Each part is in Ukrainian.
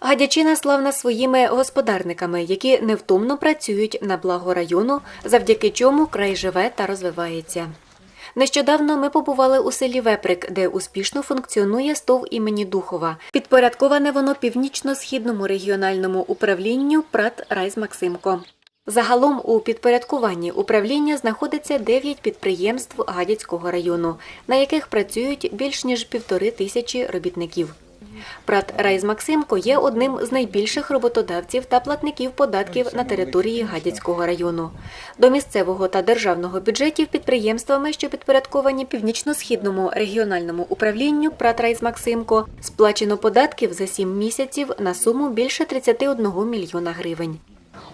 Гадячина славна своїми господарниками, які невтомно працюють на благо району, завдяки чому край живе та розвивається. Нещодавно ми побували у селі Веприк, де успішно функціонує стов імені Духова. Підпорядковане воно північно-східному регіональному управлінню ПРАТ Райз Максимко. Загалом у підпорядкуванні управління знаходиться 9 підприємств Гадяцького району, на яких працюють більш ніж півтори тисячі робітників. Прат Райз Максимко є одним з найбільших роботодавців та платників податків на території Гадяцького району. До місцевого та державного бюджетів підприємствами, що підпорядковані північно-східному регіональному управлінню Прат Райз Максимко, сплачено податків за 7 місяців на суму більше 31 мільйона гривень.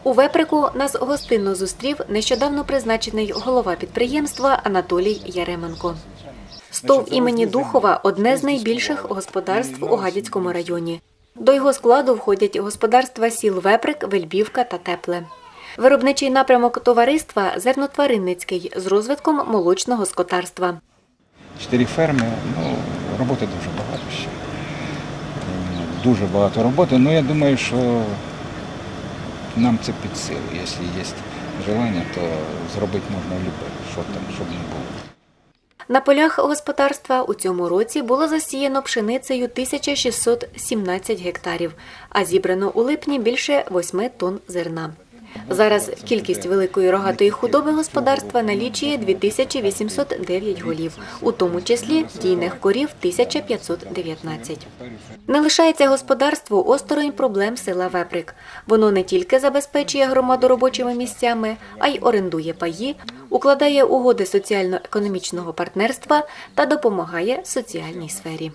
У Веприку нас гостинно зустрів нещодавно призначений голова підприємства Анатолій Яременко. Стов імені Духова одне з найбільших господарств у Гадяцькому районі. До його складу входять господарства сіл Веприк, Вельбівка та Тепле. Виробничий напрямок товариства зернотваринницький з розвитком молочного скотарства. Чотири ферми, ну, роботи дуже багато ще. Дуже багато роботи. Ну, я думаю, що нам це під силу. Якщо є бажання, то зробити можна любе, що там, щоб не було. На полях господарства у цьому році було засіяно пшеницею 1617 гектарів, а зібрано у липні більше 8 тонн зерна. Зараз кількість великої рогатої худоби господарства налічує 2809 голів, у тому числі дійних корів 1519. Не лишається господарство осторонь проблем села Веприк. Воно не тільки забезпечує громаду робочими місцями, а й орендує паї, укладає угоди соціально-економічного партнерства та допомагає соціальній сфері.